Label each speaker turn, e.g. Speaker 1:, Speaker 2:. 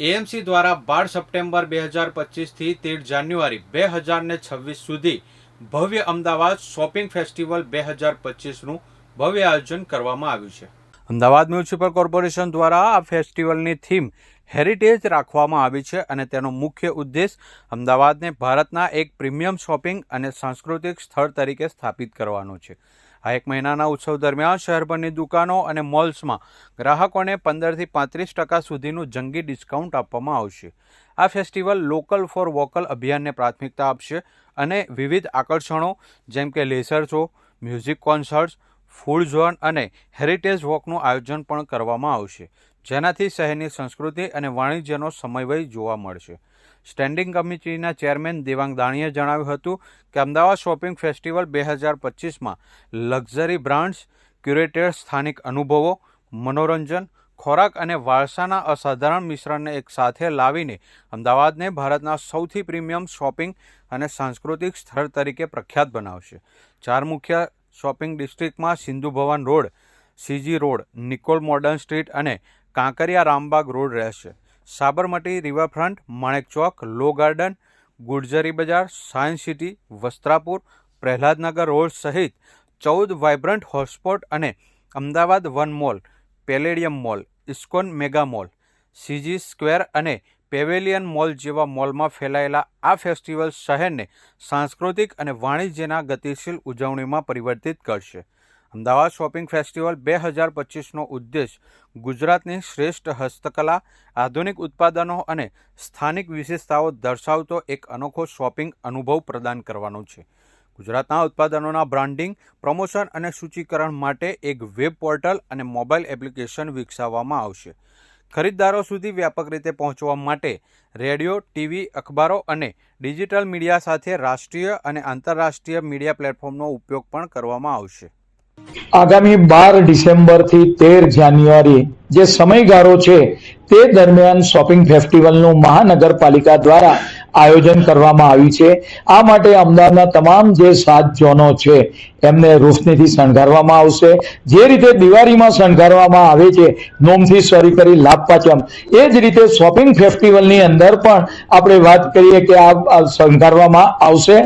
Speaker 1: AMC દ્વારા બાર September બે હજાર પચીસથી તેર જાન્યુઆરી બે હજાર ને છવ્વીસ સુધી ભવ્ય અમદાવાદ શોપિંગ ફેસ્ટિવલ બે હજાર પચીસનું ભવ્ય આયોજન કરવામાં આવ્યું છે. અમદાવાદ મ્યુનિસિપલ કોર્પોરેશન દ્વારા આ ફેસ્ટિવલની થીમ હેરિટેજ રાખવામાં આવી છે અને તેનો મુખ્ય ઉદ્દેશ અમદાવાદને ભારતના એક પ્રીમિયમ શોપિંગ અને સાંસ્કૃતિક સ્થળ તરીકે સ્થાપિત કરવાનો છે. આ એક મહિનાના ઉત્સવ દરમિયાન શહેરભરની દુકાનો અને મોલ્સમાં ગ્રાહકોને પંદરથી પાંત્રીસ ટકા સુધીનું જંગી ડિસ્કાઉન્ટ આપવામાં આવશે. આ ફેસ્ટિવલ લોકલ ફોર વોકલ અભિયાનને પ્રાથમિકતા આપશે અને વિવિધ આકર્ષણો જેમ કે laser show, music concerts, food zone અને હેરિટેજ વોકનું આયોજન પણ કરવામાં આવશે. જેનાથી શહેરની સંસ્કૃતિ અને વાણિજ્યનો સમન્વય જોવા મળશે. સ્ટેન્ડિંગ કમિટીના ચેરમેન દેવાંગ દાણીએ જણાવ્યું હતું કે અમદાવાદ શોપિંગ ફેસ્ટિવલ બે હજાર પચીસમાં લક્ઝરી બ્રાન્ડ્સ, ક્યુરેટેડ સ્થાનિક અનુભવો, મનોરંજન, ખોરાક અને વારસાના અસાધારણ મિશ્રણને એક સાથે લાવીને અમદાવાદને ભારતના સૌથી પ્રીમિયમ શોપિંગ અને સાંસ્કૃતિક સ્થળ તરીકે પ્રખ્યાત બનાવશે. ચાર મુખ્ય shopping ડિસ્ટ્રિક્ટમાં Sindhu Bhavan road, CG road, Nikol modern street અને કાંકરિયા રામબાગ રોડ રહેશે. Sabarmati riverfront, Manek Chowk, law garden, Gurjari Bazaar, science city, Vastrapur, Prahladnagar road સહિત ચૌદ વાઇબ્રન્ટ હોટસ્પોટ અને Ahmedabad one mall, Palladium mall, ISKCON mega mall, CG square અને pavilion mall જેવા મોલમાં ફેલાયેલા આ ફેસ્ટિવલ શહેરને સાંસ્કૃતિક અને વાણિજ્યના ગતિશીલ ઉજવણીમાં પરિવર્તિત કરશે. અમદાવાદ શોપિંગ ફેસ્ટિવલ બે હજાર પચીસનો ઉદ્દેશ ગુજરાતની શ્રેષ્ઠ હસ્તકલા, આધુનિક ઉત્પાદનો અને સ્થાનિક વિશેષતાઓ દર્શાવતો એક અનોખો શોપિંગ અનુભવ પ્રદાન કરવાનો છે. ગુજરાતના ઉત્પાદનોના બ્રાન્ડિંગ, પ્રમોશન અને સૂચિકરણ માટે એક વેબ પોર્ટલ અને મોબાઈલ એપ્લિકેશન વિકસાવવામાં આવશે. ખરીદદારો સુધી વ્યાપક રીતે પહોંચવા માટે રેડિયો, ટીવી, અખબારો અને ડિજિટલ મીડિયા સાથે રાષ્ટ્રીય અને આંતરરાષ્ટ્રીય મીડિયા પ્લેટફોર્મનો ઉપયોગ પણ કરવામાં આવશે.
Speaker 2: આગામી બાર ડિસેમ્બરથી તેર જાન્યુઆરી જે સમયગાળો છે, તે દરમિયાન શોપિંગ ફેસ્ટિવલનું મહાનગરપાલિકા દ્વારા આયોજન કરવામાં આવ્યું છે. આ માટે અમદાવાદના તમામ જે સાત ઝોનો છે, એમને રોશનીથી શણગારવામાં આવશે. જે રીતે દિવાળીમાં શણગારવામાં આવે છે, નોમથી શરૂ કરી લાભ પાચમ એ જ રીતે શોપિંગ ફેસ્ટિવલની અંદર પણ આપણે વાત કરીએ કે આ શણગારવામાં આવશે.